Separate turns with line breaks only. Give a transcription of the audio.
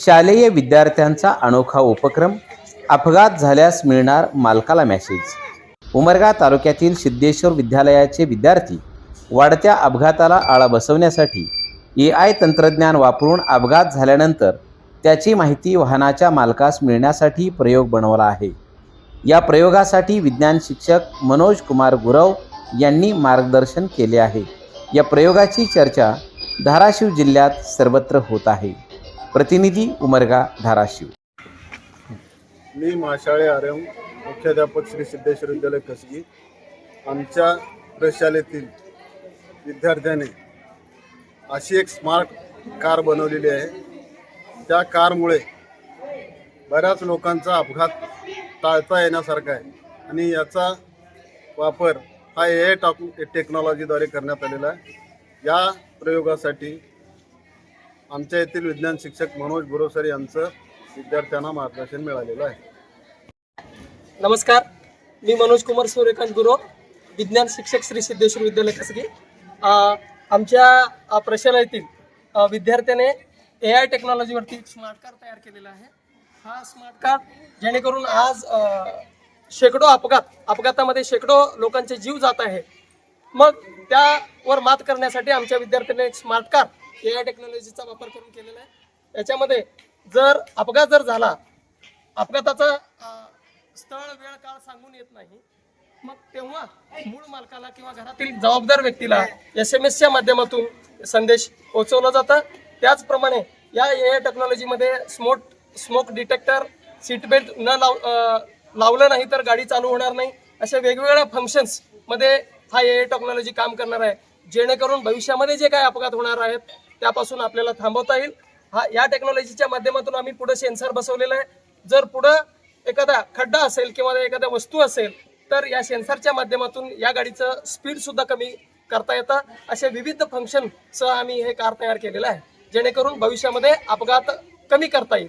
शालेय विद्यार्थ्यांचा अनोखा उपक्रम अपघात झाल्यास मिळणार मालकाला मॅसेज उमरगा तालुक्यातील सिद्धेश्वर विद्यालयाचे विद्यार्थी वाढत्या अपघाताला आळा बसवण्यासाठी ए आय तंत्रज्ञान वापरून अपघात झाल्यानंतर त्याची माहिती वाहनाच्या मालकास मिळण्यासाठी प्रयोग बनवला आहे. या प्रयोगासाठी विज्ञान शिक्षक मनोज कुमार गुरव यांनी मार्गदर्शन केले आहे. या प्रयोगाची चर्चा धाराशिव जिल्ह्यात सर्वत्र होत आहे. प्रतिनिधी उमरगा धाराशिव.
मी माशाळे आर्यम मुख्याध्यापक श्री सिद्धेश्वर विद्यालय कसगी आमच्या प्रशालेतील विद्यार्थ्याने अशी एक स्मार्ट कार बनवलेली आहे. त्या कारमुळे बऱ्याच लोकांचा अपघात टाळता येण्यासारखा आहे आणि याचा वापर हा ए आय टाकू टेक्नॉलॉजीद्वारे करण्यात आलेला आहे. या प्रयोगासाठी आमच्या येथील विज्ञान शिक्षक मनोज गुरोसर यांचं विद्यार्थ्यांना मार्गदर्शन मिळालेलं आहे.
नमस्कार. मी मनोज कुमार सूर्यकांत गुरु विज्ञान शिक्षक श्री सिद्धेश्वर विद्यालय कसगी आमच्या अ, प्रशालेतील विद्यार्थ्याने ए आय टेक्नॉलॉजीवरती एक स्मार्ट कार्ड तयार केलेला आहे. हा स्मार्ट कार्ड जेणेकरून आज शेकडो अपघात अपघातामध्ये शेकडो लोकांचे जीव जात आहे. मग त्यावर मात करण्यासाठी आमच्या विद्यार्थ्यांनी एक स्मार्ट कार्ड ए आय टेक्नॉलॉजीचा वापर करून केलेला आहे. याच्यामध्ये जर अपघात जर झाला अपघाताचा स्थळ वेळ काळ सांगून येत नाही मग तेव्हा मूळ मालकाला किंवा घरातील जबाबदार व्यक्तीला एस एम एसच्या माध्यमातून संदेश पोहोचवला जातं. त्याचप्रमाणे या ए आय टेक्नॉलॉजीमध्ये smoke smoke detector seat belt न लाव लावलं नाही तर गाडी चालू होणार नाही. अशा वेगवेगळ्या फंक्शन्समध्ये हा ए आय टेक्नॉलॉजी काम करणार आहे. जेणेकरून भविष्यामध्ये जे काही अपघात होणार आहेत त्यापासून आपल्याला थांबवता येईल. हा या टेक्नॉलॉजीच्या माध्यमातून आम्ही पुढे सेन्सर बसवलेला आहे. जर पुढं एखादा खड्डा असेल किंवा एखाद्या वस्तू असेल तर या सेन्सरच्या माध्यमातून या गाडीचं स्पीड सुद्धा कमी करता येतं. अशा विविध फंक्शनसह आम्ही हे कार तयार केलेलं आहे. जेणेकरून भविष्यामध्ये अपघात कमी करता येईल.